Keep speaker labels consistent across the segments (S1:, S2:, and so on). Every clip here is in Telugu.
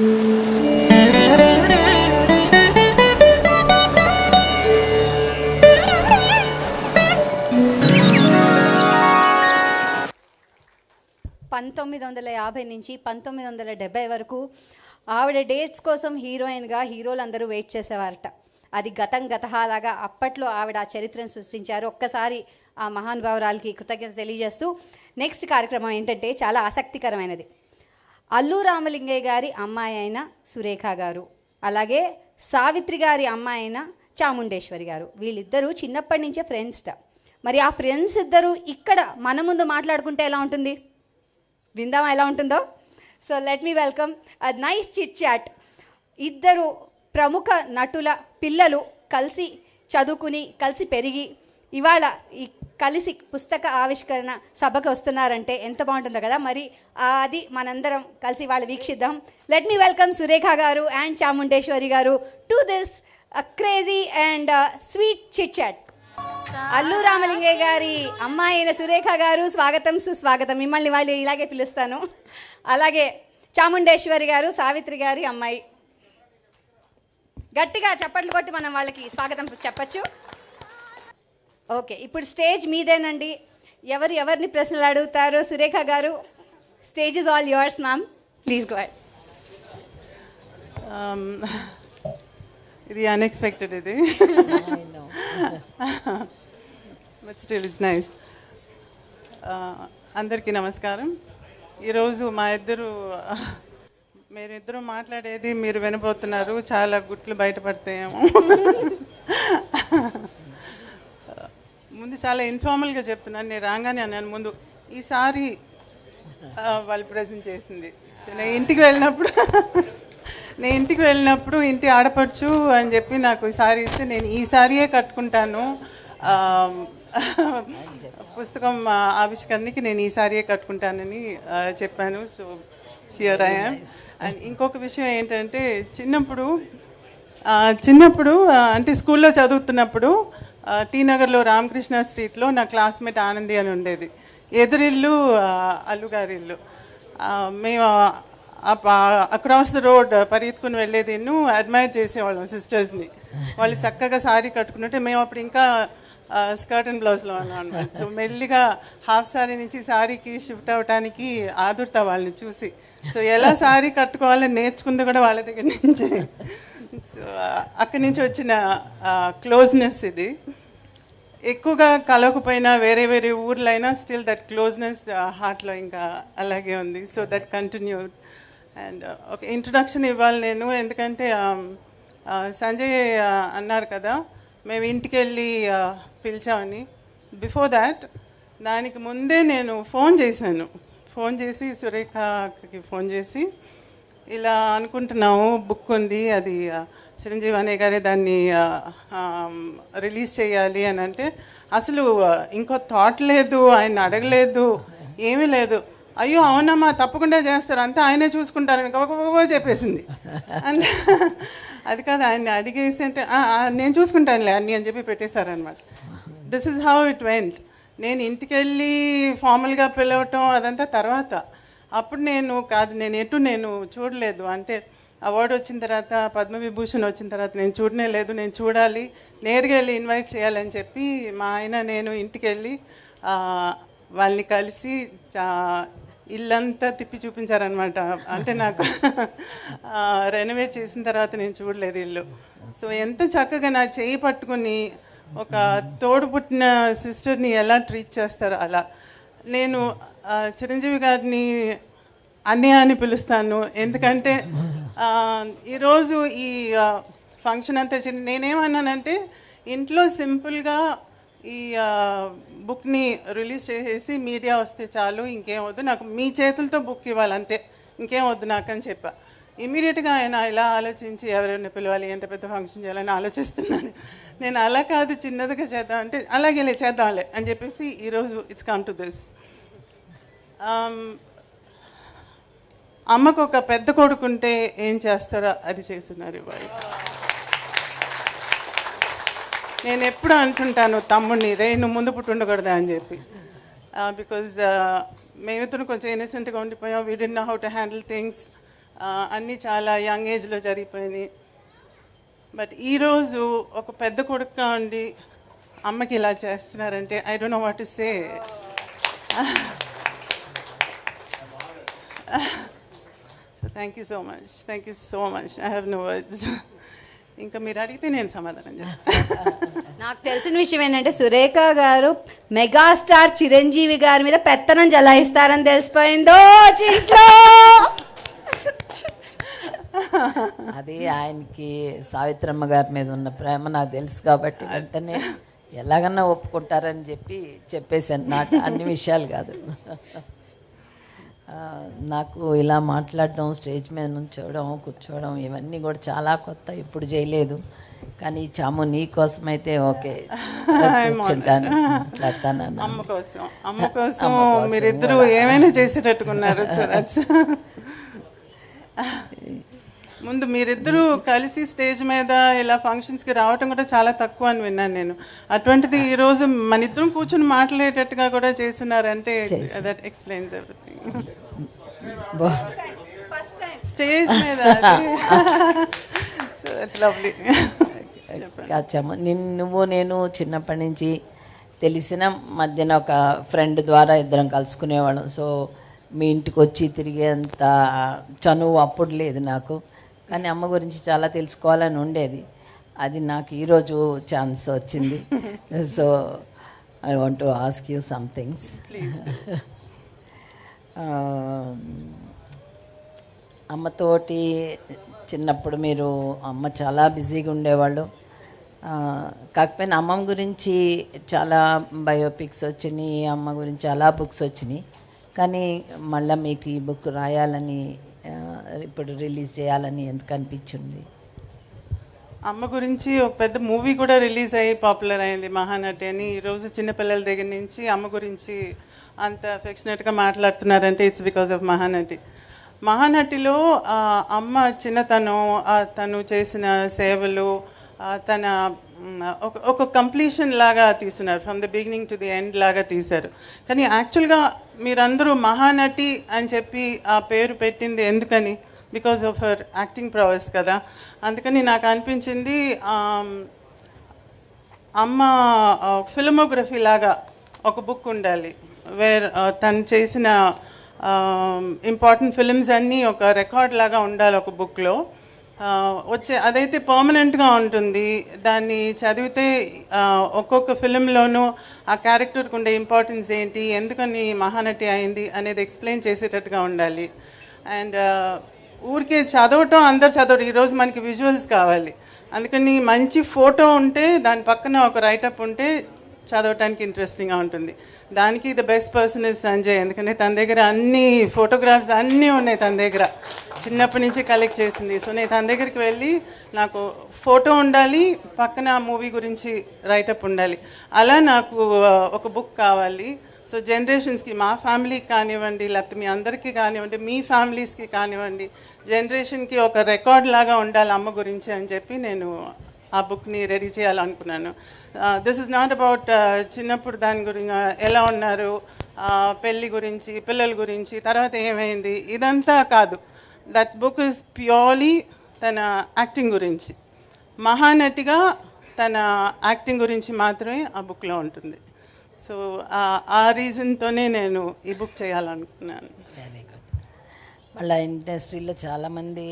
S1: పంతొమ్మిది వందల యాభై నుంచి పంతొమ్మిది వందల డెబ్బై వరకు ఆవిడ డేట్స్ కోసం హీరోయిన్గా హీరోలు అందరూ వెయిట్ చేసేవారట. అది గతం గతహాలాగా అప్పట్లో ఆవిడ ఆ చరిత్రను సృష్టించారు. ఒక్కసారి ఆ మహానుభావురాలకి కృతజ్ఞత తెలియజేస్తూ నెక్స్ట్ కార్యక్రమం ఏంటంటే చాలా ఆసక్తికరమైనది. అల్లు రామలింగయ్య గారి అమ్మాయి అయిన సురేఖ గారు అలాగే సావిత్రి గారి అమ్మాయి అయిన చాముండేశ్వరి గారు. వీళ్ళిద్దరూ చిన్నప్పటి నుంచే ఫ్రెండ్స్ట మరి ఆ ఫ్రెండ్స్ ఇద్దరు ఇక్కడ మన ముందు మాట్లాడుకుంటే ఎలా ఉంటుంది? విందామా ఎలా ఉంటుందో? So let me welcome a nice chit chat ఇద్దరు ప్రముఖ నటుల పిల్లలు కలిసి చదువుకుని కలిసి పెరిగి ఇవాళ కలిసి పుస్తక ఆవిష్కరణ సభకు వస్తున్నారంటే ఎంత బాగుంటుందో కదా. మరి అది మనందరం కలిసి వాళ్ళు వీక్షిద్దాం. Let me welcome Surekha garu and Chamundeshwari గారు to this crazy and sweet chit chat Allu Ramalingaiah గారి అమ్మాయి అయిన సురేఖ గారు స్వాగతం సుస్వాగతం. మిమ్మల్ని వాళ్ళు ఇలాగే పిలుస్తాను. అలాగే చాముండేశ్వరి గారు సావిత్రి గారి అమ్మాయి. గట్టిగా చప్పట్లు కొట్టి మనం వాళ్ళకి స్వాగతం చెప్పచ్చు. ఓకే ఇప్పుడు స్టేజ్ మీదేనండి. ఎవరు ఎవరిని ప్రశ్నలు అడుగుతారు సురేఖ గారు stage is all yours ma'am. Please go
S2: um, ఇది అన్ఎక్స్పెక్టెడ్ ఇది. బట్ స్టిల్ ఇట్స్ నైస్ అందరికీ నమస్కారం. ఈరోజు మా ఇద్దరు మీరిద్దరూ మాట్లాడేది మీరు వినబోతున్నారు. చాలా గుట్లు బయటపడతాయేమో. ముందు చాలా ఇన్ఫార్మల్గా చెప్తున్నాను. నేను రాగానే అన్నాను ముందు ఈసారి వాళ్ళు ప్రజెంట్ చేసింది. సో నేను ఇంటికి వెళ్ళినప్పుడు నేను ఇంటికి వెళ్ళినప్పుడు ఇంటి ఆడపడుచు అని చెప్పి నాకు ఈ సారీ ఇస్తే నేను ఈ సారీయే కట్టుకుంటాను. పుస్తకం ఆవిష్కరణకి నేను ఈ సారీయే కట్టుకుంటానని చెప్పాను. సో హియర్ ఐఎమ్ అండ్ ఇంకొక విషయం ఏంటంటే చిన్నప్పుడు చిన్నప్పుడు అంటే స్కూల్లో చదువుతున్నప్పుడు టీనగర్లో టీ నగర్లో రామకృష్ణ స్ట్రీట్లో నా క్లాస్మేట్ ఆనంది అని ఉండేది. ఎదురిల్లు అల్లుగారిల్లు. మేము అక్రాస్ ద రోడ్ పరిగెత్తుకుని వెళ్ళేది అడ్మైర్ చేసేవాళ్ళం సిస్టర్స్ని. వాళ్ళు చక్కగా సారీ కట్టుకున్నట్టే మేము అప్పుడు ఇంకా స్కర్ట్ అండ్ బ్లౌజ్లో ఉన్నాం. అనమాట సో మెల్లిగా హాఫ్ సారీ నుంచి సారీకి షిఫ్ట్ అవ్వటానికి ఆదుర్తా వాళ్ళని చూసి. సో ఎలా సారీ కట్టుకోవాలని నేర్చుకుంది కూడా వాళ్ళ దగ్గర నుంచి. సో uh, అక్కడి నుంచి వచ్చిన క్లోజ్నెస్ ఇది. ఎక్కువగా కలవకపోయినా వేరే వేరే ఊర్లైనా స్టిల్ దట్ క్లోజ్నెస్ హార్ట్లో ఇంకా అలాగే ఉంది. సో దట్ కంటిన్యూ అండ్ ఒక ఇంట్రొడక్షన్ ఇవ్వాలి నేను. ఎందుకంటే um, సంజయ్ అన్నారు కదా మేము ఇంటికి వెళ్ళి పిలిచామని. బిఫోర్ దాట్ దానికి ముందే నేను ఫోన్ చేశాను. ఫోన్ చేసి సురేఖకి ఫోన్ చేసి ఇలా అనుకుంటున్నాము బుక్ ఉంది అది చిరంజీవి అనే గారే దాన్ని రిలీజ్ చేయాలి అని అంటే అసలు ఇంకో థాట్ లేదు ఆయన అడగలేదు ఏమీ లేదు. అయ్యో అవునమ్మా తప్పకుండా చేస్తారు అంతా ఆయనే చూసుకుంటారని గబగబా చెప్పేసింది. అంటే అది కాదు ఆయన్ని అడిగేసి అంటే నేను చూసుకుంటానులే అన్నీ అని చెప్పి పెట్టేశారనమాట this is how it went నేను ఇంటికి వెళ్ళి ఫార్మల్గా పిలవటం అదంతా తర్వాత. అప్పుడు నేను కాదు నేను ఎటు నేను చూడలేదు. అంటే అవార్డు వచ్చిన తర్వాత పద్మవిభూషణ్ వచ్చిన తర్వాత నేను చూడనే లేదు. నేను చూడాలి నేరుగా వెళ్ళి ఇన్వైట్ చేయాలని చెప్పి మా ఆయన నేను ఇంటికి వెళ్ళి వాళ్ళని కలిసి చా- ఇల్లంతా తిప్పి చూపించారనమాట అంటే నాకు రెనోవేట్ చేసిన తర్వాత నేను చూడలేదు ఇల్లు. సో ఎంత చక్కగా నా చేయి పట్టుకుని ఒక తోడు పుట్టిన సిస్టర్ని ఎలా ట్రీట్ చేస్తారో అలా. నేను చిరంజీవి గారిని అన్నయ్య అని పిలుస్తాను. ఎందుకంటే ఈరోజు ఈ ఫంక్షన్ అంతా నేనేమన్నానంటే ఇంట్లో సింపుల్గా ఈ బుక్ని రిలీజ్ చేసేసి మీడియా వస్తే చాలు ఇంకేం వద్దు. నాకు మీ చేతులతో బుక్ ఇవ్వాలి అంతే. ఇంకేం వద్దు నాకని చెప్పా. ఇమీడియట్గా ఆయన ఇలా ఆలోచించి ఎవరైనా పిలవాలి ఎంత పెద్ద ఫంక్షన్ చేయాలని ఆలోచిస్తున్నాను. నేను అలా కాదు చిన్నదిగా చేద్దాం అంటే అలాగే లే, చేద్దాంలే అని చెప్పేసి ఈరోజు ఇట్స్ కమ్ టు దిస్ అమ్మకు ఒక పెద్ద కొడుకుంటే ఏం చేస్తారో అది చేస్తున్నారు ఇవాళ నేను ఎప్పుడు అంటుంటాను తమ్ముడిని రే నువ్వు ముందు పుట్టి ఉండకూడదా? అని చెప్పి. బికాజ్ మేమిద్దరు కొంచెం ఇన్నసెంట్గా ఉండిపోయాం. We D know how to handle things అన్నీ చాలా యంగ్ ఏజ్లో జరిగిపోయినాయి. బట్ ఈరోజు ఒక పెద్ద కొడుకుగా ఉండి అమ్మకి ఇలా చేస్తున్నారంటే I don't know what to say so thank you so much thank you so much I have no words ఇంకా మీరు అడిగితే నేను సమాధానం చెప్తాను
S1: నాకు తెలిసిన విషయం ఏంటంటే సురేఖ గారు మెగాస్టార్ చిరంజీవి గారి మీద పెత్తనం జలాయిస్తారని తెలిసిపోయిందో చింట్లో
S3: అది ఆయనకి సావిత్రమ్మ గారి మీద ఉన్న ప్రేమ నాకు తెలుసు కాబట్టి వెంటనే ఎలాగన్నా ఒప్పుకుంటారని చెప్పి చెప్పేశాను. నాకు అన్ని విషయాలు కాదు. నాకు ఇలా మాట్లాడడం స్టేజ్ మీద నుంచోవడం కూర్చోవడం ఇవన్నీ కూడా చాలా కొత్త ఇప్పుడు చేయలేదు. కానీ చాము నీ కోసమైతే ఓకే. కూర్చుంటాను మాట్లాడతాను.
S2: అమ్మ కోసం అమ్మ కోసం మీరిద్దరూ ఏమైనా చేసేటట్టుకున్నారు ముందు మీరిద్దరూ కలిసి స్టేజ్ మీద ఇలా ఫంక్షన్స్కి రావటం కూడా చాలా తక్కువ అని విన్నాను నేను. అటువంటిది ఈ రోజు మన ఇద్దరం కూర్చొని మాట్లాడేటట్టుగా కూడా చేస్తున్నారంటే దట్ ఎక్స్ప్లెయిన్స్ ఎవ్రీథింగ్
S3: బా-
S2: స్టేజ్ మీద సో దట్స్ లవ్లీ
S3: కాచమ్మ నిన్ను నువ్వు నేను చిన్నప్పటి నుంచి తెలిసిన మధ్యన ఒక ఫ్రెండ్ ద్వారా ఇద్దరం కలుసుకునేవాళ్ళం. సో మీ ఇంటికి వచ్చి తిరిగేంత చనువు అప్పుడు లేదు నాకు. కానీ అమ్మ గురించి చాలా తెలుసుకోవాలని ఉండేది. అది నాకు ఈరోజు ఛాన్స్ వచ్చింది. So I want to ask you some things అమ్మతోటి చిన్నప్పుడు మీరు అమ్మ చాలా బిజీగా ఉండేవాళ్ళు. కాకపోయినా అమ్మమ్మ గురించి చాలా బయోపిక్స్ వచ్చినాయి అమ్మ గురించి చాలా బుక్స్ వచ్చినాయి. కానీ మళ్ళీ మీకు ఈ బుక్ రాయాలని ఇప్పుడు రిలీజ్ చేయాలని ఎందుకు అనిపించింది?
S2: అమ్మ గురించి ఒక పెద్ద మూవీ కూడా రిలీజ్ అయ్యి పాపులర్ అయింది మహానటి అని. ఈరోజు చిన్నపిల్లల దగ్గర నుంచి అమ్మ గురించి అంత అఫెక్షనేట్గా మాట్లాడుతున్నారంటే ఇట్స్ బికాస్ ఆఫ్ మహానటి. మహానటిలో అమ్మ చిన్నతనం తను చేసిన సేవలు తన ఒక ఒక కంప్లీషన్ లాగా తీసినారు from the beginning to the end లాగా తీశారు. కానీ యాక్చువల్గా మీరందరూ మహానటి అని చెప్పి ఆ పేరు పెట్టింది ఎందుకని? Because of her acting prowess కదా. అందుకని నాకు అనిపించింది అమ్మ ఫిల్మోగ్రఫీ లాగా ఒక బుక్ ఉండాలి. వేర్ తను చేసిన ఇంపార్టెంట్ ఫిల్మ్స్ అన్నీ ఒక రికార్డ్ లాగా ఉండాలి ఒక బుక్లో వచ్చే అదైతే పర్మనెంట్గా ఉంటుంది. దాన్ని చదివితే ఒక్కొక్క ఫిలింలోనూ ఆ క్యారెక్టర్కి ఉండే ఇంపార్టెన్స్ ఏంటి ఎందుకని మహానటి అయింది అనేది ఎక్స్ప్లెయిన్ చేసేటట్టుగా ఉండాలి. అండ్ ఊరికే చదవటం అందరు చదవడం ఈరోజు మనకి విజువల్స్ కావాలి. అందుకని మంచి ఫోటో ఉంటే దాని పక్కన ఒక రైటప్ ఉంటే చదవటానికి ఇంట్రెస్టింగ్గా ఉంటుంది. దానికి the best person is Sanjay. ఎందుకంటే తన దగ్గర అన్ని ఫోటోగ్రాఫ్స్ అన్నీ ఉన్నాయి తన దగ్గర. చిన్నప్పటి నుంచి కలెక్ట్ చేసింది. సో నేను తన దగ్గరికి వెళ్ళి నాకు ఫోటో ఉండాలి పక్కన ఆ మూవీ గురించి రైటప్ ఉండాలి. అలా నాకు uh, ఒక బుక్ కావాలి. సో జనరేషన్స్కి మా ఫ్యామిలీకి కానివ్వండి లేకపోతే మీ అందరికీ కానివ్వండి మీ ఫ్యామిలీస్కి కానివ్వండి జనరేషన్కి ఒక రికార్డ్ లాగా ఉండాలి అమ్మ గురించి అని చెప్పి నేను ఆ బుక్ని రెడీ చేయాలనుకున్నాను. దిస్ ఇస్ నాట్ అబౌట్ చిన్నప్పుడు దాని గురించి ఎలా ఉన్నారు పెళ్ళి గురించి పిల్లల గురించి తర్వాత ఏమైంది ఇదంతా కాదు. దట్ బుక్ ఇస్ ప్యూర్లీ తన యాక్టింగ్ గురించి. మహానటిగా తన యాక్టింగ్ గురించి మాత్రమే ఆ బుక్లో ఉంటుంది. సో ఆ రీజన్తోనే నేను ఈ బుక్ చేయాలనుకున్నాను.
S3: వెరీ గుడ్ మళ్ళీ ఇండస్ట్రీలో చాలామంది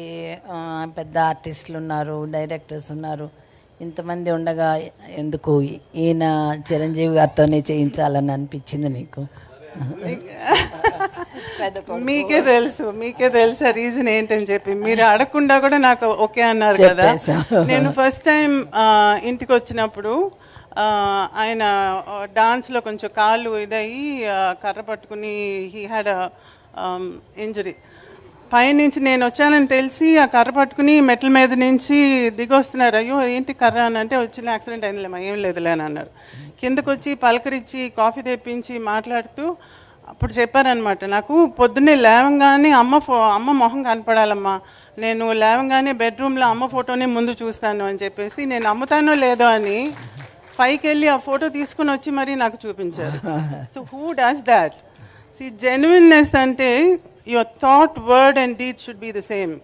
S3: పెద్ద ఆర్టిస్టులు ఉన్నారు డైరెక్టర్స్ ఉన్నారు. ఇంతమంది ఉండగా ఎందుకు? ఈయన చిరంజీవి గారితోనే చేయించాలని అనిపించింది నీకు?
S2: మీకే తెలుసు మీకే తెలుసు ఆ రీజన్ ఏంటని చెప్పి. మీరు అడగకుండా కూడా నాకు ఓకే అన్నారు కదా. నేను ఫస్ట్ టైం ఇంటికి వచ్చినప్పుడు ఆయన డాన్స్లో కొంచెం కాళ్ళు ఇదయ్యి కర్ర పట్టుకుని హీ హ్యాడ్ ఇంజరీ పైనుంచి నేను వచ్చానని తెలిసి ఆ కర్ర పట్టుకుని మెట్ల మీద నుంచి దిగొస్తున్నారు. అయ్యో ఏంటి కర్ర అని అంటే వచ్చిన యాక్సిడెంట్ అయిందిలేమా ఏం లేదులే అని అన్నారు. కిందకు వచ్చి పలకరించి కాఫీ తెప్పించి మాట్లాడుతూ అప్పుడు చెప్పారనమాట నాకు పొద్దున్నే లేవంగానే అమ్మ ఫో అమ్మ మొహం కనపడాలమ్మా. నేను లేవంగానే బెడ్రూమ్లో అమ్మ ఫోటోనే ముందు చూస్తాను అని చెప్పేసి నేను అమ్ముతానో లేదో అని పైకి వెళ్ళి ఆ ఫోటో తీసుకుని వచ్చి మరీ నాకు చూపించారు. So who does that see genuineness అంటే your thought word and deed should be the same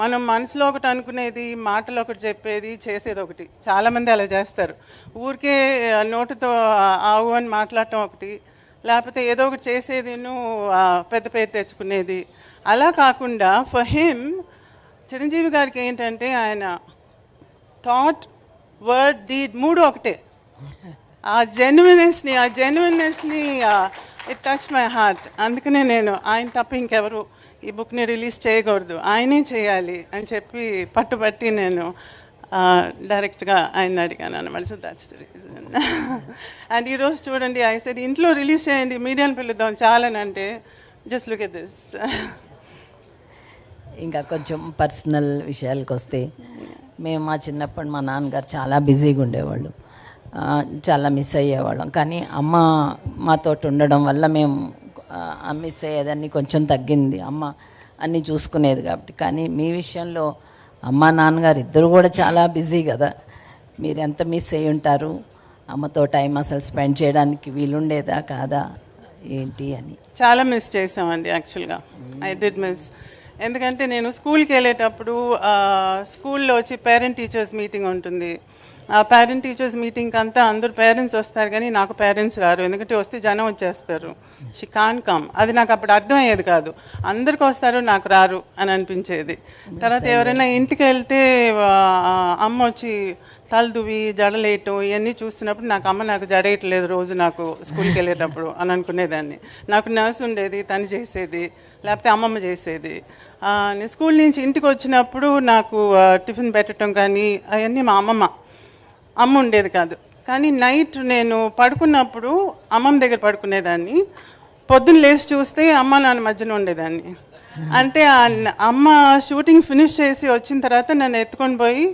S2: మనం మనసులో ఒకటి అనుకునేది మాటలు ఒకటి చెప్పేది చేసేది ఒకటి. చాలామంది అలా చేస్తారు. ఊరికే నోటితో ఆవు అని మాట్లాడటం ఒకటి లేకపోతే ఏదో ఒకటి చేసేది పెద్ద పేరు తెచ్చుకునేది. అలా కాకుండా ఫర్ హిమ్ చిరంజీవి గారికి ఏంటంటే ఆయన థాట్ వర్డ్ డీడ్ మూడు ఒకటే. ఆ జెన్యునెస్ని ఆ జెన్యునెస్ని ఇట్ టచ్ మై హార్ట్ అందుకనే నేను ఆయన తప్ప ఇంకెవరు ఈ బుక్ని రిలీజ్ చేయకూడదు. ఆయనే చేయాలి అని చెప్పి పట్టుబట్టి నేను డైరెక్ట్గా ఆయన అడిగాను అనమాట so that's the reason and ఈరోజు చూడండి ఐ సెడ్ ఇంట్లో రిలీజ్ చేయండి మీడియాని పిలుద్దాం చాలనంటే జస్ట్ లుక్ ఎట్ దిస్
S3: ఇంకా కొంచెం పర్సనల్ విషయాలకు వస్తే మేము మా చిన్నప్పుడు మా నాన్నగారు చాలా బిజీగా ఉండేవాళ్ళు. చాలా మిస్ అయ్యేవాళ్ళం. కానీ అమ్మ మాతో ఉండడం వల్ల మేము మిస్ అయ్యేదాన్ని కొంచెం తగ్గింది. అమ్మ అన్నీ చూసుకునేది కాబట్టి. కానీ మీ విషయంలో అమ్మ నాన్నగారు ఇద్దరు కూడా చాలా బిజీ కదా. మీరు ఎంత మిస్ అయ్యి ఉంటారు? అమ్మతో టైం అసలు స్పెండ్ చేయడానికి వీలుండేదా కాదా ఏంటి అని.
S2: చాలా మిస్ చేసామండి యాక్చువల్గా ఐ డిడ్ మిస్ ఎందుకంటే నేను స్కూల్కి వెళ్ళేటప్పుడు స్కూల్లో వచ్చి పేరెంట్ టీచర్స్ మీటింగ్ ఉంటుంది. ఆ పేరెంట్ టీచర్స్ మీటింగ్కి అంతా అందరు పేరెంట్స్ వస్తారు కానీ నాకు పేరెంట్స్ రారు. ఎందుకంటే వస్తే జనం వచ్చేస్తారు. షీ కాన్ కమ్ అది నాకు అప్పుడు అర్థమయ్యేది కాదు. అందరికి వస్తారు నాకు రారు అని అనిపించేది. తర్వాత ఎవరైనా ఇంటికి వెళ్తే అమ్మ వచ్చి తలదువి జడలేయటం ఇవన్నీ చూస్తున్నప్పుడు నాకు అమ్మ నాకు జడేయట్లేదు రోజు నాకు స్కూల్కి వెళ్ళేటప్పుడు అని అనుకునేదాన్ని. నాకు నర్స్ ఉండేది తను చేసేది లేకపోతే అమ్మమ్మ చేసేది. స్కూల్ నుంచి ఇంటికి వచ్చినప్పుడు నాకు టిఫిన్ పెట్టడం కానీ అవన్నీ మా అమ్మమ్మ. అమ్మ ఉండేది కాదు. కానీ నైట్ నేను పడుకున్నప్పుడు అమ్మమ్మ దగ్గర పడుకునేదాన్ని. పొద్దున్న లేచి చూస్తే అమ్మ నాన్న మధ్యన ఉండేదాన్ని. అంటే అమ్మ షూటింగ్ ఫినిష్ చేసి వచ్చిన తర్వాత నన్ను ఎత్తుకొని పోయి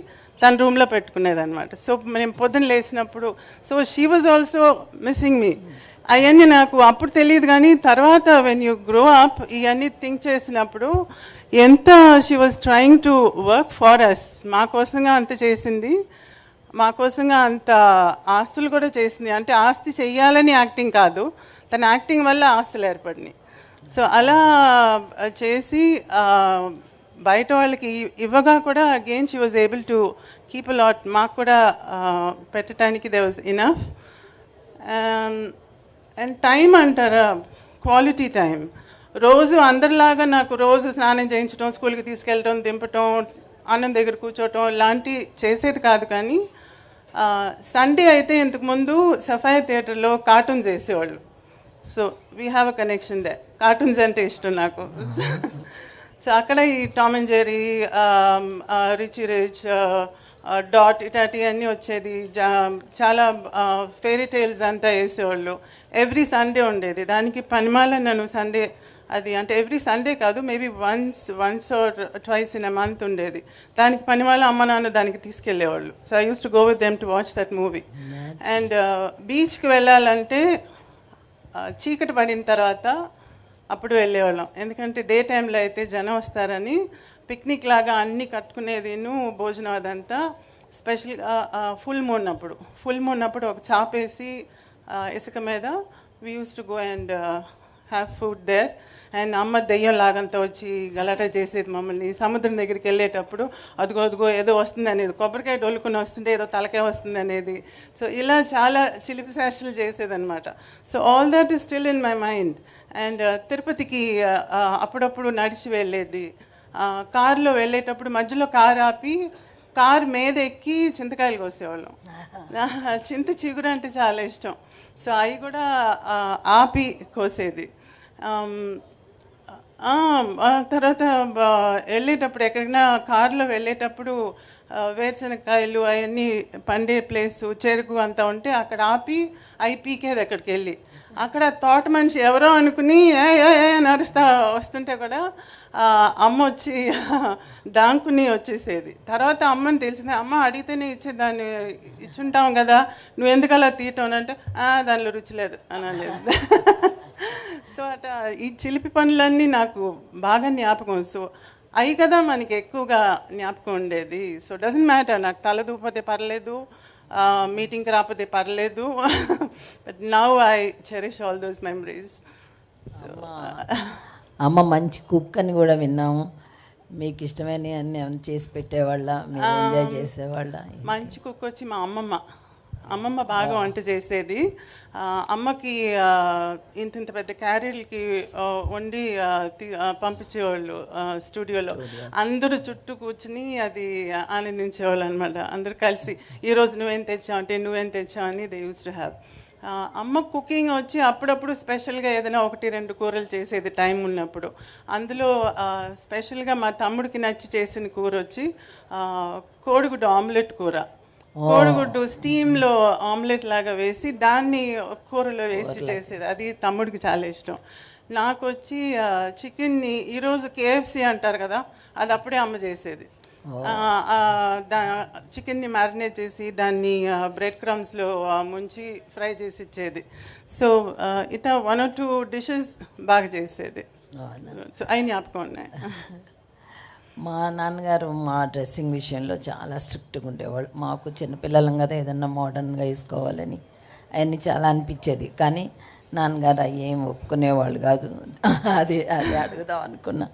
S2: తన రూమ్లో పెట్టుకునేదన్నమాట. సో మేము పొద్దున్న లేచినప్పుడు so she was also missing me అవన్నీ నాకు అప్పుడు తెలియదు కానీ తర్వాత వెన్ యూ గ్రో అప్ ఇవన్నీ థింక్ చేసినప్పుడు ఎంత she was trying to work for us మా కోసంగా అంత చేసింది. మా కోసంగా అంత ఆస్తులు కూడా చేసింది. అంటే ఆస్తి చెయ్యాలని యాక్టింగ్ కాదు తన యాక్టింగ్ వల్ల ఆస్తులు ఏర్పడినాయి. సో అలా చేసి బయట వాళ్ళకి ఇవ్వగా కూడా again she was able to keep lot మాకు కూడా పెట్టడానికి they was enough and time అంటారా? క్వాలిటీ టైం రోజు అందరిలాగా నాకు రోజు స్నానం చేయించడం స్కూల్కి తీసుకెళ్ళటం దింపటం అన్నం దగ్గర కూర్చోవటం ఇలాంటి చేసేది కాదు కానీ సండే అయితే ఇంతకుముందు సఫాయి థియేటర్లో కార్టూన్స్ వేసేవాళ్ళు so we have a connection they cartoons అంటే ఇష్టం నాకు. సో అక్కడ ఈ Tom and Jerry Richie Rich dot ఇటాటి అన్నీ వచ్చేది. జా- చాలా ఫెయిరీ టైల్స్ అంతా వేసేవాళ్ళు. ఎవ్రీ సండే ఉండేది. దానికి పనిమాల నన్ను సండే అది అంటే ఎవ్రీ సండే కాదు maybe once once or twice in a month ఉండేది. దానికి పనిమాల అమ్మ నాన్న దానికి తీసుకెళ్ళేవాళ్ళు so I use to go with them to watch that movie and బీచ్కి వెళ్ళాలంటే చీకటి పడిన తర్వాత అప్పుడు వెళ్ళేవాళ్ళం. ఎందుకంటే డే టైంలో అయితే జనం వస్తారని పిక్నిక్ లాగా అన్నీ కట్టుకునేదిను భోజనం అదంతా స్పెషల్గా ఫుల్ మూన్ అప్పుడు. ఫుల్ మూన్ అప్పుడు ఒక చాపేసి ఇసుక మీద we use to go and have food there and అమ్మ దెయ్యం లాగంతా వచ్చి గలాటా చేసేది మమ్మల్ని. సముద్రం దగ్గరికి వెళ్ళేటప్పుడు అదిగో అదిగో ఏదో వస్తుంది అనేది కొబ్బరికాయ డొల్లుకుని వస్తుంటే ఏదో తలకాయ వస్తుంది అనేది సో ఇలా చాలా చిలిపి శాస్త్రాలు చేసేదన్నమాట. So all that is still in my mind and తిరుపతికి uh, uh, అప్పుడప్పుడు నడిచి వెళ్ళేది. కారులో వెళ్ళేటప్పుడు మధ్యలో కారు ఆపి కార్ మీద ఎక్కి చింతకాయలు కోసేవాళ్ళం. చింత చిగురు అంటే చాలా ఇష్టం. సో అవి కూడా ఆపి కోసేది. తర్వాత వెళ్ళేటప్పుడు ఎక్కడికైనా కారులో వెళ్ళేటప్పుడు ఆ, వేరుశనగకాయలు అవన్నీ పండే ప్లేసు చెరుకు అంతా ఉంటే అక్కడ ఆపి అవి పీకేది అక్కడికి వెళ్ళి. అక్కడ తోట మనిషి ఎవరో అనుకుని ఏ ఏ వస్తుంటే కూడా అమ్మ వచ్చి దాంకుని వచ్చేసేది. తర్వాత అమ్మని తెలిసింది అమ్మ అడిగితేనే ఇచ్చేదాన్ని ఇచ్చుంటాం కదా నువ్వు ఎందుకు అలా తీయటం అంటే దానిలో రుచి లేదు అనలేదు. సో అట ఈ చిలిపి పనులన్నీ నాకు బాగా జ్ఞాపకం. సో అవి కదా మనకి ఎక్కువగా జ్ఞాపకం ఉండేది. సో డజంట్ మ్యాటర్ నాకు తల దూపోతే పర్లేదు మీటింగ్కి రాకపోతే పర్లేదు. But now I cherish all those memories so
S3: అమ్మ. మంచి కుక్ అని కూడా విన్నాము. మీకు ఇష్టమైన అన్ని చేసి పెట్టేవాళ్ళ ఎంజాయ్ చేసేవాళ్ళ.
S2: మంచి కుక్ వచ్చి మా అమ్మమ్మ. అమ్మమ్మ బాగా వంట చేసేది. అమ్మకి ఇంత ఇంత పెద్ద క్యారీలకి ఆ, వండి పంపించేవాళ్ళు స్టూడియోలో. అందరూ చుట్టూ కూర్చుని అది ఆనందించేవాళ్ళు అనమాట అందరూ కలిసి ఈరోజు నువ్వేం తెచ్చావు అంటే నువ్వేం తెచ్చావు అని దే యూస్ టు హ్యావ్ అమ్మ కుకింగ్ వచ్చి అప్పుడప్పుడు స్పెషల్గా ఏదైనా ఒకటి రెండు కూరలు చేసేది టైం ఉన్నప్పుడు. అందులో స్పెషల్గా మా తమ్ముడికి నచ్చి చేసిన కూర వచ్చి కోడిగుడ్డు ఆమ్లెట్ కూర. కోడిగుడ్డు స్టీమ్లో ఆమ్లెట్ లాగా వేసి దాన్ని కూరలో వేసి చేసేది. అది తమ్ముడికి చాలా ఇష్టం. నాకు వచ్చి చికెన్ని ఈరోజు కేఎఫ్సి అంటారు కదా అది అప్పుడే అమ్మ చేసేది. దా చికెన్ని మ్యారినేట్ చేసి దాన్ని బ్రెడ్ క్రమ్స్లో ముంచి ఫ్రై చేసి ఇచ్చేది. సో ఇట్లా వన్ ఆర్ టూ డిషెస్ బాగా చేసేది. సో అవి జ్ఞాపకం ఉన్నాయి.
S3: మా నాన్నగారు మా డ్రెస్సింగ్ విషయంలో చాలా స్ట్రిక్ట్గా ఉండేవాళ్ళు. మాకు చిన్నపిల్లలం కదా ఏదన్నా మోడర్న్గా వేసుకోవాలని అవన్నీ చాలా అనిపించేది. కానీ నాన్నగారు అవి ఏం ఒప్పుకునేవాళ్ళు కాదు. అది అది అడుగుదాం అనుకున్నా.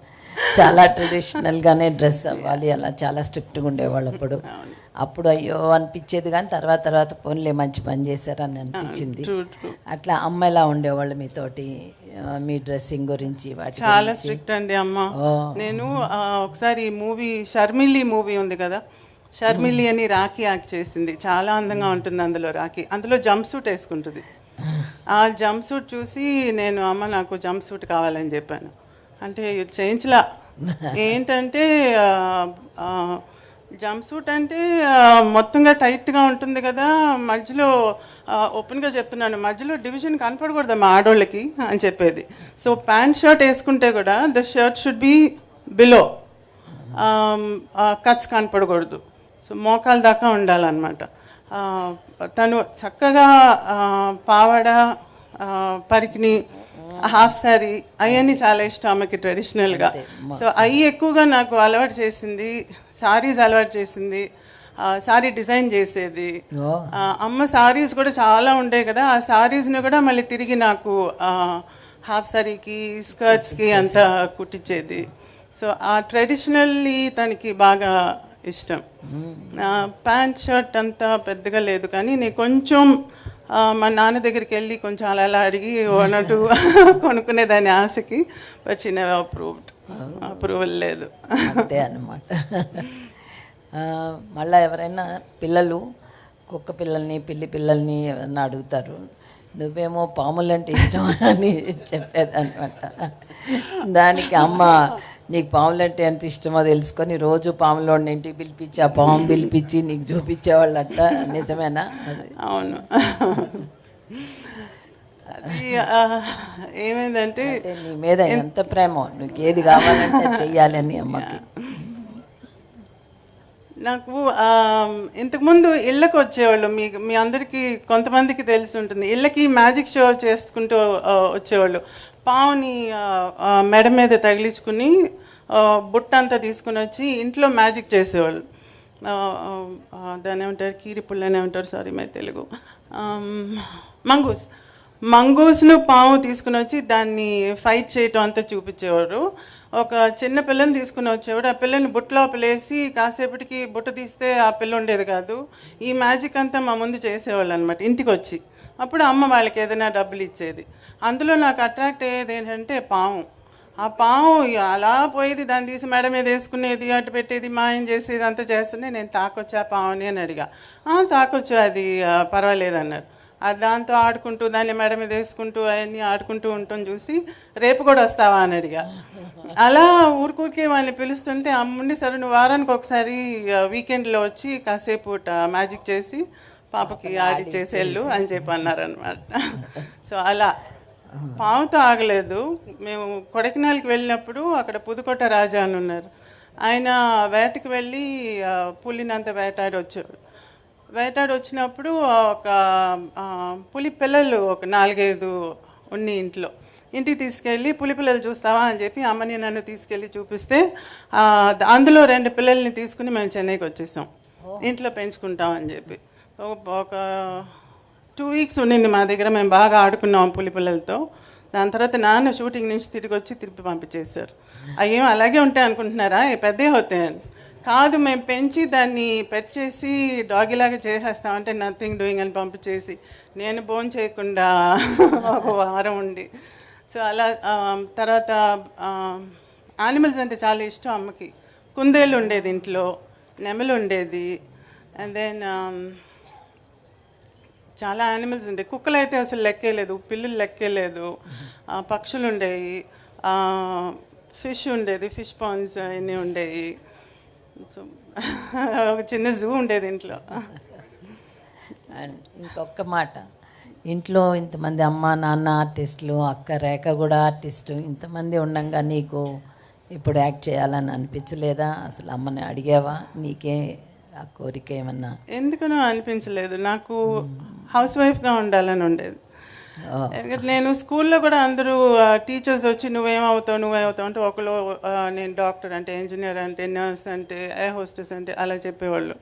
S3: చాలా ట్రెడిషనల్గానే డ్రెస్ అవ్వాలి అలా చాలా స్ట్రిక్ట్గా ఉండేవాళ్ళు అప్పుడు. అప్పుడు అయ్యో అనిపించేది కానీ తర్వాత తర్వాత పోన్లే మంచి పని చేశారని అనిపించింది. అట్లా అమ్మ ఎలా ఉండేవాళ్ళు మీతోటి? మీ డ్రెస్సింగ్ గురించి
S2: చాలా స్ట్రిక్ట్ అండి అమ్మ. నేను ఒకసారి మూవీ షర్మిలి మూవీ ఉంది కదా? షర్మిలి అని రాఖీ యాక్ట్ చేసింది. చాలా అందంగా ఉంటుంది అందులో రాఖీ. అందులో జంప్ సూట్ వేసుకుంటుంది. ఆ జంప్ సూట్ చూసి నేను అమ్మ నాకు జంప్ సూట్ కావాలని చెప్పాను. అంటే చేయించలా. ఏంటంటే జంప్ సూట్ అంటే మొత్తంగా టైట్గా ఉంటుంది కదా మధ్యలో ఓపెన్గా చెప్తున్నాను. మధ్యలో డివిజన్ కనపడకూడదు మా ఆడోళ్ళకి అని చెప్పేది. సో ప్యాంట్ షర్ట్ వేసుకుంటే కూడా the shirt should be below. Cuts కనపడకూడదు. So మోకాల దాకా ఉండాలన్నమాట. తను చక్కగా పావడ ఆ, పరికిణి హాఫ్ శారీ అవన్నీ చాలా ఇష్టం ఆమెకి ట్రెడిషనల్గా సో అవి ఎక్కువగా నాకు అలవాటు చేసింది సారీస్ అలవాటు చేసింది. ఆ, సారీ డిజైన్ చేసేది. అమ్మ సారీస్ కూడా చాలా ఉండే కదా. ఆ సారీస్ని కూడా మళ్ళీ తిరిగి నాకు హాఫ్ సారీకి స్కర్ట్స్కి అంతా కుట్టించేది. సో ఆ ట్రెడిషనల్లీ తనకి బాగా ఇష్టం. ప్యాంట్ షర్ట్ అంతా పెద్దగా లేదు కానీ నేను కొంచెం మా నాన్న దగ్గరికి వెళ్ళి కొంచెం అలా అలా అడిగి వన్ టూ కొనుక్కునేదాని ఆశకి బట్ చిన్న అప్రూవ్డ్ అప్రూవల్ లేదు.
S3: అంతే అన్నమాట. ఆ, మళ్ళా ఎవరైనా పిల్లలు కుక్క పిల్లల్ని పిల్లి పిల్లల్ని ఎవరన్నా అడుగుతారు నువ్వేమో పాములంటే ఇష్టం అని చెప్పేది అనమాట దానికి అమ్మ నీకు పాములంటే ఎంత ఇష్టమో తెలుసుకొని రోజు పాములోని ఇంటికి పిలిపించి ఆ పాము పిలిపించి నీకు చూపించేవాళ్ళంట. నిజమేనా?
S2: అవును. అది ఏమైందంటే
S3: నీ మీద ఎంత ప్రేమ నీకు ఏది కావాలంటే చెయ్యాలని అమ్మకి.
S2: నాకు ఇంతకుముందు ఇళ్ళకి వచ్చేవాళ్ళు మీ మీ అందరికీ కొంతమందికి తెలిసి ఉంటుంది. ఇళ్ళకి మ్యాజిక్ షో చేసుకుంటూ వచ్చేవాళ్ళు. పావుని మెడ మీద తగిలించుకుని బుట్ట అంతా తీసుకుని వచ్చి ఇంట్లో మ్యాజిక్ చేసేవాళ్ళు. దాన్ని ఏమంటారు కీరిపుళ్ళు అని ఏమంటారు సారీ మై తెలుగు. మంగూస్. మంగూస్ను పాము తీసుకుని వచ్చి దాన్ని ఫైట్ చేయటం అంతా చూపించేవాడు. ఒక చిన్న పిల్లని తీసుకుని వచ్చేవాడు. ఆ పిల్లని బుట్టలోపలేసి కాసేపటికి బుట్ట తీస్తే ఆ పిల్ల ఉండేది కాదు. ఈ మ్యాజిక్ అంతా మా ముందు చేసేవాళ్ళు అనమాట ఇంటికి వచ్చి అప్పుడు అమ్మ వాళ్ళకి ఏదైనా డబ్బులు ఇచ్చేది. అందులో నాకు అట్రాక్ట్ అయ్యేది ఏంటంటే పాము. ఆ పాము అలా పోయేది దాన్ని తీసి మేడం మీద వేసుకునేది అటు పెట్టేది మాయం చేసేది అంతా చేస్తుంటే నేను తాకొచ్చా పావుని అని అడిగా. "ఆ, తాకొచ్చు అది పర్వాలేదు అన్నారు దాంతో ఆడుకుంటూ దాన్ని మేడ మీద వేసుకుంటూ అవన్నీ ఆడుకుంటూ ఉంటాం చూసి రేపు కూడా వస్తావా? అని అడిగా. అలా ఊరికూరికే వాళ్ళని పిలుస్తుంటే అమ్ముండి సరే నువ్వు వారానికి ఒకసారి వీకెండ్లో వచ్చి కాసేపు మ్యాజిక్ చేసి పాపకి ఆడిచ్చేసి వెళ్ళు అని చెప్పి అన్నారనమాట సో అలా. పాముతో ఆగలేదు. మేము కొడకినాల్కి వెళ్ళినప్పుడు అక్కడ పుదుకోట రాజా అని ఉన్నారు. ఆయన వేటకి వెళ్ళి పులినంత వేటాడి వచ్చాడు వేటాడి వచ్చినప్పుడు ఒక పులి పిల్లలు ఒక నాలుగైదు ఉన్ని ఇంట్లో. ఇంటికి తీసుకెళ్ళి పులి పిల్లలు చూస్తావా అని చెప్పి అమ్మని నన్ను తీసుకెళ్ళి చూపిస్తే అందులో రెండు పిల్లల్ని తీసుకుని మేము చెన్నైకి వచ్చేసాం ఇంట్లో పెంచుకుంటాం అని చెప్పి. ఒక- ఒక టూ వీక్స్ ఉండింది మా దగ్గర మేము బాగా ఆడుకున్నాం పులి పిల్లలతో. దాని తర్వాత నాన్న షూటింగ్ నుంచి తిరిగి వచ్చి తిరిగి పంపించేశారు. అయ్యేం అలాగే ఉంటాయి అనుకుంటున్నారా? ఏ పెద్దే అవుతాయని. కాదు మేము పెంచి దాన్ని పెట్ చేసి డాగిలాగా చేసేస్తామంటే నథింగ్ డూయింగ్ అని పంపించేసి. నేను బోన్ చేయకుండా ఒక వారం ఉండి. సో అలా తర్వాత యానిమల్స్ అంటే చాలా ఇష్టం అమ్మకి. కుందేలు ఉండేది ఇంట్లో నెమలు ఉండేది. అండ్ దెన్ um, చాలా యానిమల్స్ ఉండేవి కుక్కలు అయితే అసలు లెక్కేలేదు పిల్లులు లెక్కేలేదు పక్షులు ఉండేవి. ఫిష్ ఉండేది ఫిష్ పాన్స్ అన్నీ ఉండేవి. సో ఒక చిన్న జూ ఉండేది ఇంట్లో
S3: అండ్ ఇంకొక మాట. ఇంట్లో ఇంతమంది అమ్మ నాన్న ఆర్టిస్టులు అక్క రేఖ కూడా ఆర్టిస్టు ఇంతమంది ఉండంగా నీకు ఇప్పుడు యాక్ట్ చేయాలని అనిపించలేదా? అసలు అమ్మని అడిగావా? నీకే ఆ కోరిక ఏమన్నా?
S2: ఎందుకనో అనిపించలేదు. నాకు హౌస్ వైఫ్గా ఉండాలని ఉండేది. నేను స్కూల్లో కూడా అందరూ టీచర్స్ వచ్చి నువ్వేమవుతావు నువ్వేమవుతావు అంటే ఒకళ్ళు నేను డాక్టర్ అంటే ఇంజనీర్ అంటే నర్స్ అంటే ఎయిర్ హోస్టెస్ అంటే అలా చెప్పేవాళ్ళు.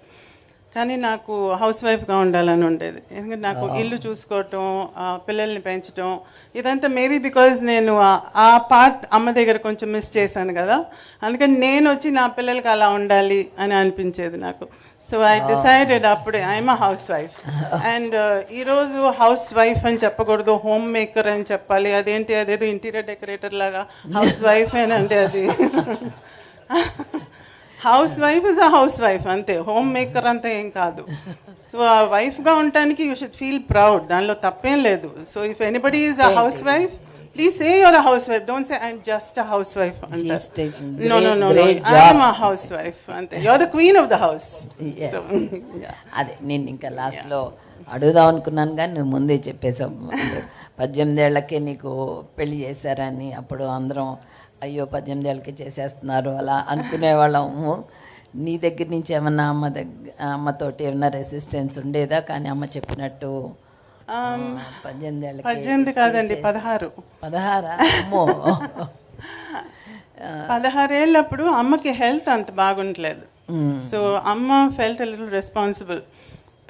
S2: కానీ నాకు హౌస్ వైఫ్గా ఉండాలని ఉండేది. ఎందుకంటే నాకు ఇల్లు చూసుకోవటం పిల్లల్ని పెంచడం ఇదంతా మేబీ బికాజ్ నేను ఆ- ఆ పార్ట్ అమ్మ దగ్గర కొంచెం మిస్ చేశాను కదా. అందుకని నేను వచ్చి నా పిల్లలకి అలా ఉండాలి అని అనిపించేది నాకు. సో ఐ డిసైడెడ్ అప్పుడే I'm a house wife and ఈరోజు హౌస్ వైఫ్ అని చెప్పకూడదు హోమ్ మేకర్ అని చెప్పాలి అదేంటి అదేదో ఇంటీరియర్ డెకరేటర్ లాగా హౌస్ వైఫ్ ఏనండి అది. House wife is a house wife అంతే హోమ్ మేకర్ అంతా ఏం కాదు. సో ఆ వైఫ్గా ఉండటానికి యూ షుడ్ ఫీల్ ప్రౌడ్ దానిలో తప్పేం లేదు. So if anybody is a housewife please say your housewife don't say I'm just a housewife
S3: taking
S2: no no no I'm a housewife అంతే your the queen of the house
S3: అదే నేను ఇంకా లాస్ట్లో అడుగుదాం అనుకున్నాను కానీ నువ్వు ముందే చెప్పేశావు. పద్దెనిమిది ఏళ్ళకే నీకు పెళ్ళి చేశారని అప్పుడు అందరం అయ్యో పద్దెనిమిది ఏళ్ళకి చేసేస్తున్నారు అలా అనుకునేవాళ్ళము నీ దగ్గర నుంచి ఏమన్నా అమ్మ దగ్గర అమ్మతోటి ఏమన్నా రెసిస్టెన్స్ ఉండేదా? కానీ అమ్మ చెప్పినట్టు పద్దెనిమిది
S2: పద్దెనిమిది కాదండి పదహారు.
S3: పదహారా? అమ్మో.
S2: పదహారేళ్ళప్పుడు అమ్మకి హెల్త్ అంత బాగుండలేదు. సో అమ్మ ఫెల్ట్ లిటిల్ రెస్పాన్సిబుల్.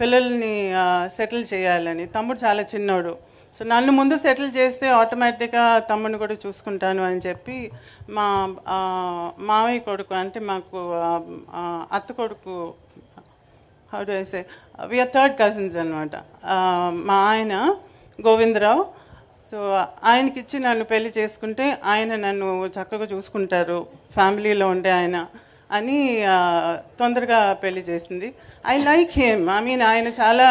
S2: పిల్లల్ని సెటిల్ చేయాలని. తమ్ముడు చాలా చిన్నోడు. సో నన్ను ముందు సెటిల్ చేస్తే ఆటోమేటిక్గా తమ్ముడిని కూడా చూసుకుంటాను అని చెప్పి మా మావయ్య కొడుకు అంటే మాకు అత్త కొడుకు how do I say we're third cousins అనమాట మా ఆయన గోవిందరావు. సో ఆయనకి ఇచ్చి నన్ను పెళ్ళి చేసుకుంటే ఆయన నన్ను చక్కగా చూసుకుంటారు ఫ్యామిలీలో ఉండే ఆయన అని తొందరగా పెళ్ళి చేసింది. I like him I mean ఆయన చాలా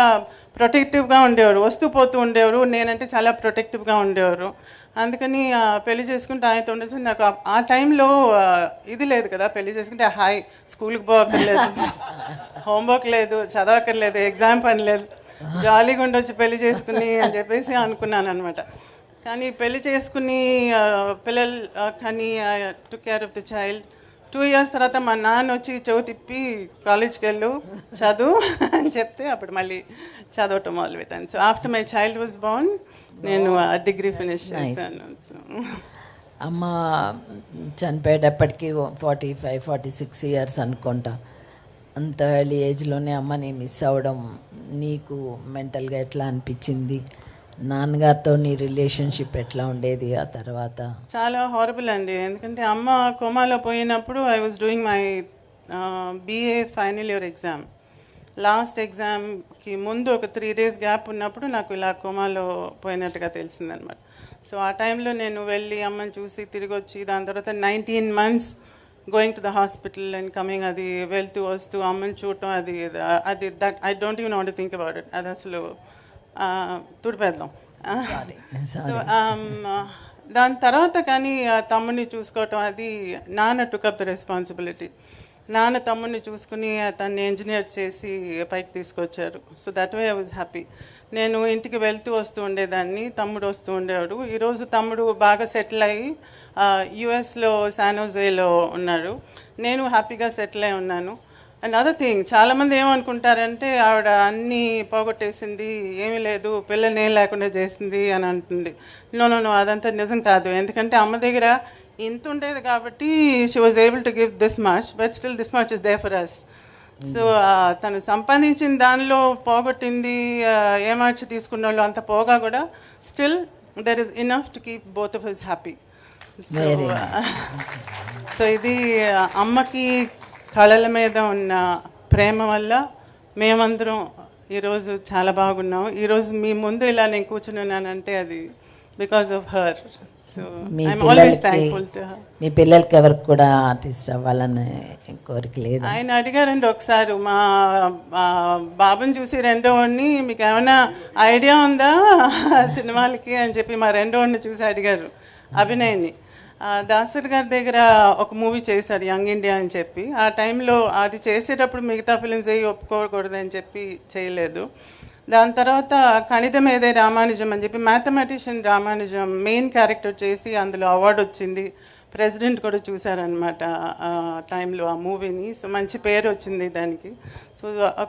S2: ప్రొటెక్టివ్గా ఉండేవారు. వస్తూ పోతూ ఉండేవారు. నేనంటే చాలా ప్రొటెక్టివ్గా ఉండేవారు. అందుకని పెళ్ళి చేసుకుంటే ఆయనతో ఉండొచ్చు నాకు ఆ- టైంలో ఇది లేదు కదా పెళ్ళి చేసుకుంటే హాయ్ స్కూల్కి పోవక్కర్లేదు హోంవర్క్ లేదు చదవక్కర్లేదు ఎగ్జామ్ పని లేదు జాలీగా ఉండొచ్చు పెళ్ళి చేసుకుని అని చెప్పేసి అనుకున్నాను అనమాట కానీ పెళ్ళి చేసుకుని పిల్లలు కానీ to care of the child two years తర్వాత మా నాన్న వచ్చి చెవు తిప్పి కాలేజ్కి వెళ్ళు చదువు అని చెప్తే అప్పుడు మళ్ళీ చదవటం మొదలుపెట్టాను. So after my child was born నేను డిగ్రీ ఫినిష్ చేశాను
S3: అమ్మ చనిపోయేటప్పటికి forty five forty six years అనుకుంటా. అంత ఎర్లీ ఏజ్లోనే అమ్మని మిస్ అవ్వడం నీకు మెంటల్గా ఎట్లా అనిపించింది? నాన్నగారితో నీ రిలేషన్షిప్ ఎట్లా ఉండేది ఆ తర్వాత?
S2: చాలా హారబుల్ అండి. ఎందుకంటే అమ్మ కోమాలో పోయినప్పుడు I was doing my BA final year exam last ఎగ్జామ్కి ముందు ఒక త్రీ డేస్ గ్యాప్ ఉన్నప్పుడు నాకు ఇలా కోమాలో పోయినట్టుగా తెలిసిందనమాట సో ఆ టైంలో నేను వెళ్ళి అమ్మని చూసి తిరిగి వచ్చి దాని తర్వాత nineteen months going to the hospital and coming అది వెళ్తూ వస్తూ అమ్మని చూడటం అది అది that I don't even want think about it అది అసలు తుడిపేద్దాం. సో దాని తర్వాత కానీ ఆ తమ్ముడిని చూసుకోవటం అది నాన్న టుకప్ ద రెస్పాన్సిబిలిటీ నాన్న తమ్ముడిని చూసుకుని తన్ని ఇంజనీర్ చేసి పైకి తీసుకొచ్చారు. So that way I was happy నేను ఇంటికి వెళ్తూ వస్తూ ఉండేదాన్ని తమ్ముడు వస్తూ ఉండేవాడు. ఈరోజు తమ్ముడు బాగా సెటిల్ అయ్యి యుఎస్లో శానోజేలో ఉన్నాడు. నేను హ్యాపీగా సెటిల్ అయి ఉన్నాను. అండ్ అదర్ థింగ్ చాలామంది ఏమనుకుంటారంటే ఆవిడ అన్నీ పోగొట్టేసింది ఏమీ లేదు పిల్లల్ని ఏం లేకుండా చేసింది అని అంటుంది. నో నో నో అదంతా నిజం కాదు. ఎందుకంటే అమ్మ దగ్గర ఇంత ఉండేది కాబట్టి she was able to give this much but still this much is they for us so తను సంపాదించిన దానిలో పోగొట్టింది ఆ, ఏమార్చి తీసుకున్న వాళ్ళు అంత పోగా కూడా still there is enough to keep both of us happy so ఇది uh, అమ్మకి కళల మీద ఉన్న ప్రేమ వల్ల మేమందరం ఈరోజు చాలా బాగున్నాం. ఈరోజు మీ ముందు ఇలా నేను కూర్చున్నానంటే అది బికాస్ ఆఫ్ హర్
S3: మీ పిల్లలకి మీ పిల్లలకి ఎవరికి కూడా ఆర్టిస్ట్ అవ్వాలనే కోరిక లేదు.
S2: ఆయన అడిగారండి ఒకసారి మా బాబుని చూసి రెండో వాడిని మీకు ఏమైనా ఐడియా ఉందా సినిమాలకి? అని చెప్పి మా రెండో వాడిని చూసి అడిగారు అభినయ్ని. దాసరి గారి దగ్గర ఒక మూవీ చేశాడు యంగ్ ఇండియా అని చెప్పి. ఆ టైంలో అది చేసేటప్పుడు మిగతా ఫిలిమ్స్ అయ్యి ఒప్పుకోకూడదని చెప్పి చేయలేదు. దాని తర్వాత కణితం ఏదే రామానుజం అని చెప్పి మ్యాథమెటిషియన్ రామానుజం మెయిన్ క్యారెక్టర్ చేసి అందులో అవార్డు వచ్చింది. ప్రెసిడెంట్ కూడా చూశారనమాట టైంలో ఆ మూవీని సో మంచి పేరు వచ్చింది దానికి. సో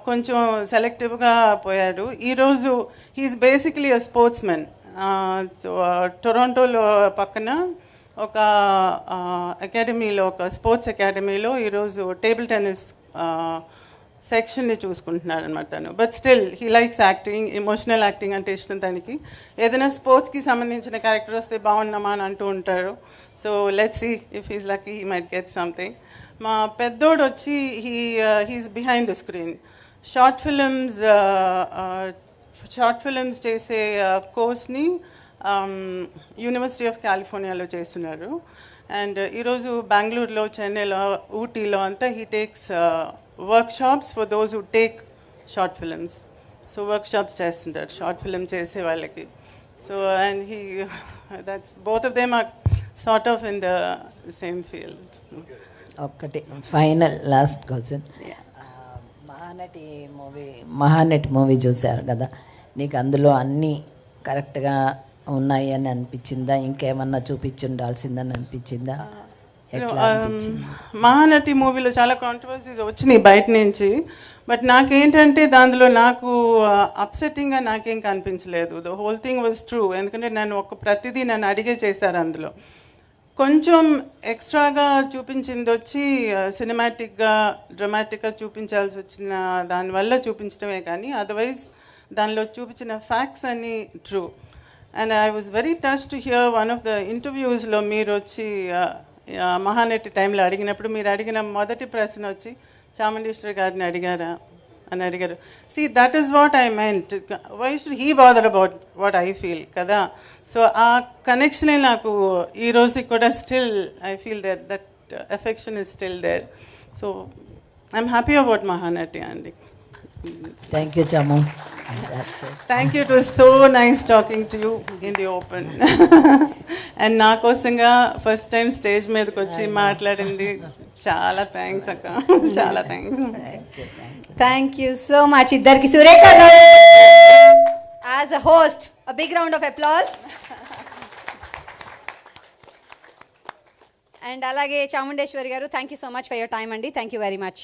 S2: కొంచెం సెలెక్టివ్గా పోయాడు. ఈరోజు he's basically a sports men so టొరంటోలో పక్కన ఒక అకాడమీలో ఒక స్పోర్ట్స్ అకాడమీలో ఈరోజు టేబుల్ టెన్నిస్ సెక్షన్ని చూసుకుంటున్నాడు అనమాట తను. But still he likes acting emotional acting అంటే ఇష్టం తనకి. ఏదైనా స్పోర్ట్స్కి సంబంధించిన క్యారెక్టర్ వస్తే బాగున్నామా అని అంటూ ఉంటారు so let's see if he's lucky he might get something మా పెద్దోడు వచ్చి he he's behind the screen short films short films చేసే కోర్స్ని యూనివర్సిటీ ఆఫ్ కాలిఫోర్నియాలో చేస్తున్నారు అండ్ ఈరోజు బెంగళూరులో చెన్నైలో ఊటీలో అంతా he takes workshops for those who take short films so workshops చేస్తుంటారు షార్ట్ ఫిలిం చేసే వాళ్ళకి. So and he that's both of them are sort of in the same field
S3: ఒక్కటి final last question Mahanati movie Mahanati movie చూశారు కదా? నీకు అందులో అన్నీ కరెక్ట్గా ఉన్నాయి అని అనిపించిందా? ఇంకేమన్నా చూపించి ఉండాల్సిందని అనిపించింది
S2: మహానటి మూవీలో చాలా కాంట్రవర్సీస్ వచ్చినాయి బయట నుంచి బట్ నాకేంటంటే దానిలో నాకు అప్సెట్టింగ్గా నాకేం కనిపించలేదు. The whole thing was true ఎందుకంటే నన్ను ఒక ప్రతిదీ నన్ను అడిగే చేశారు అందులో. కొంచెం ఎక్స్ట్రాగా చూపించింది వచ్చి సినిమాటిక్గా డ్రమాటిక్గా చూపించాల్సి వచ్చిన దానివల్ల చూపించడమే కానీ అదర్వైజ్ దానిలో చూపించిన ఫ్యాక్ట్స్ అన్నీ true and I was very touch to hear one of the ఇంటర్వ్యూస్లో మీరు వచ్చి మహానటి టైంలో అడిగినప్పుడు మీరు అడిగిన మొదటి ప్రశ్న వచ్చి చాముండేశ్వరి గారిని అడిగారా అని అడిగారు. See that is what I meant why should he bother about what I feel కదా? సో ఆ కనెక్షనే నాకు ఈ రోజుకి కూడా still I feel that that affection is still there so I'm happy about Mahanati అండి.
S3: Thank you Chamu That's it.
S2: Thank you it was so nice talking to you in the open and నా కోసంగా ఫస్ట్ టైం స్టేజ్ మీదకి వచ్చి మాట్లాడింది. చాలా థ్యాంక్స్ అక్క. చాలా thanks
S1: thank you so much ఇద్దరికి. సురేఖ గారు as a host a big round of applause and అలాగే చాముండేశ్వరి గారు thank you so much for your time అండి. Thank you very much